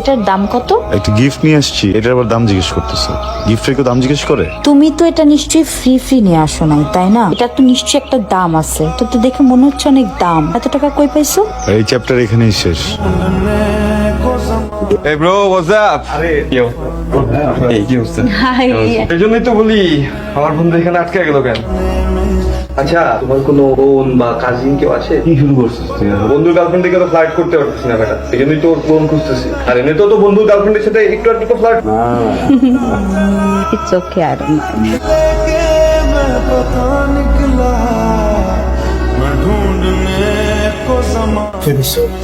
এটার দাম কত? একটা গিফট নিয়ে আসছি এটার আবার দাম জিজ্ঞেস করতেছে। গিফটের কেউ দাম জিজ্ঞেস করে? তুমি তো এটা নিশ্চয়ই ফ্রি ফ্রি নিয়ে আসো নাই তাই না? এটা তো নিশ্চয়ই একটা দাম আছে তো তো দেখে মনে হচ্ছে অনেক দাম। এত টাকা কই পাইছো? এই চ্যাপ্টার এখানেই শেষ। এই ব্রো হোয়াটস আপ আরে কি অবস্থা এই কি অবস্থা? হাই এই জন্যই তো বলি আমার বন্ধু এখানে আটকে গেল কেন? আচ্ছা তোমার কোনো বোন বা কাজিন কেউ আছে? কি শুরু করছিস তুই? বন্ধুর গার্লফ্রেন্ড থেকে তো ফ্লার্ট করতে পারছিস না বেটা এই জন্যই তো ওর বোন খুঁজতেছি। আর এমনি তো তো বন্ধুর গার্লফ্রেন্ডের সাথে একটু একটু তো ফ্লার্ট ইটস ওকে আর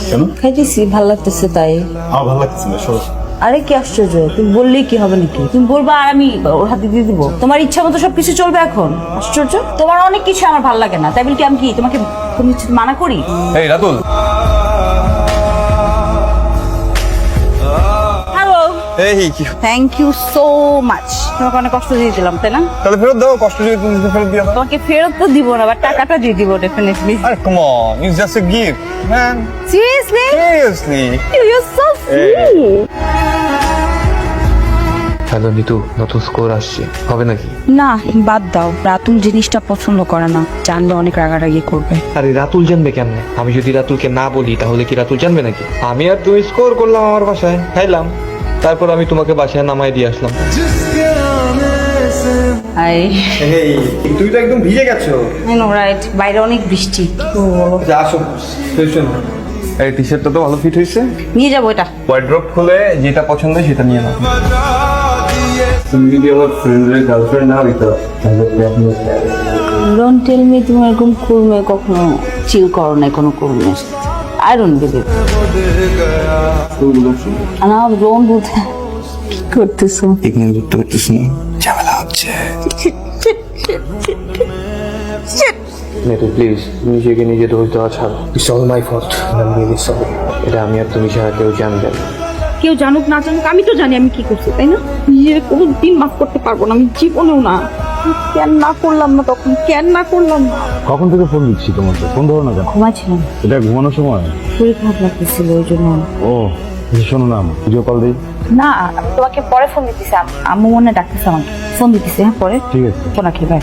কেন? খাইতেছি ভালো লাগতেছে তাই। আমার ভালো লাগতেছে না সরো আরে কি আশ্চর্য তুমি বললেই কি হবে নাকি? তুমি বলবা আর আমি ওর হাতে দিয়ে দিব। তোমার ইচ্ছা মতো সবকিছু চলবে এখন। আশ্চর্য? তোমার অনেক কিছু আমার ভালো লাগে না। তাই বলে কি আমি কি তোমাকে তুমি মানা করি? এই রাতুল। হ্যালো এই থ্যাংক ইউ সো মাচ তোমাকে অনেক কষ্ট দিয়ে দিলাম তাই না? তাহলে ফেরত দাও কষ্ট তুমি ফেরত তোমাকে ফেরত তো দিব না বাট টাকাটা দিয়ে দিব ডেফিনেটলি আরে come on it's just a gift man seriously seriously you so sweet hello Nitu নতুন স্কোর আসছে। হবে নাকি? না বাদ দাও। রাতুল জিনিসটা পছন্দ করে না। জানলে অনেক রাগারাগি করবে। আরে রাতুল জানবে কেমনে? আমি যদি রাতুলকে না বলি তাহলে কি রাতুল জানবে নাকি? আমি আর তুমি স্কোর করলাম আমার বাসায়। খাইলাম। তারপর আমি তোমাকে বাসায় নামাই দিয়ে আসলাম। হাই এই তুই তো একদম ভিজে গেছো। নো রাইট বাইরে অনেক বৃষ্টি। যা আসো। শুন। এই টি শার্টটা তো ভালো ফিট হয়েছে। নিয়ে যাব এটা। ওয়ার্ড্রপ খুলে যেটা পছন্দ হয় সেটা নিয়ে নাও। তুমি যদি আমার ফ্রেন্ডের গার্লফ্রেন্ড না হইতো ডোন্ট টেল মি তুমি এরকম কুরমে কখনো চিল করো না কোনো কুরমে। আই ডোন্ট বিলিভ না ডোন্ট ডু কি করতেছো? এখানে ধরতে পারতেছি না ঝামেলা হচ্ছে। প্লিজ নিজেকে নিজে ধৈর্য ছাড়ো it's all my fault I really sorry এটা আমি আর তুমি ছাড়া কেউ জানবে না। কেউ জানুক না জানুক আমি তো জানি আমি কি করছি তাই না? নিজের কোনো দিন মাফ করতে পারব না আমি জীবনেও না। কেন না করলাম না তখন? কেন না করলাম না? কখন থেকে ফোন দিচ্ছি তোমাকে? ফোন ধরো না কেন? ঘুমাচ্ছিলাম। এটা ঘুমানোর সময়? শরীর খারাপ লাগতেছিল ওই জন্য। ও শোনো না ভিডিও কল দিই। না তোমাকে পরে ফোন দিতেছি আম্মু মনে ডাকতেছে আমাকে। ফোন দিতেছে হ্যাঁ পরে? ঠিক আছে। ফোন রাখি বাই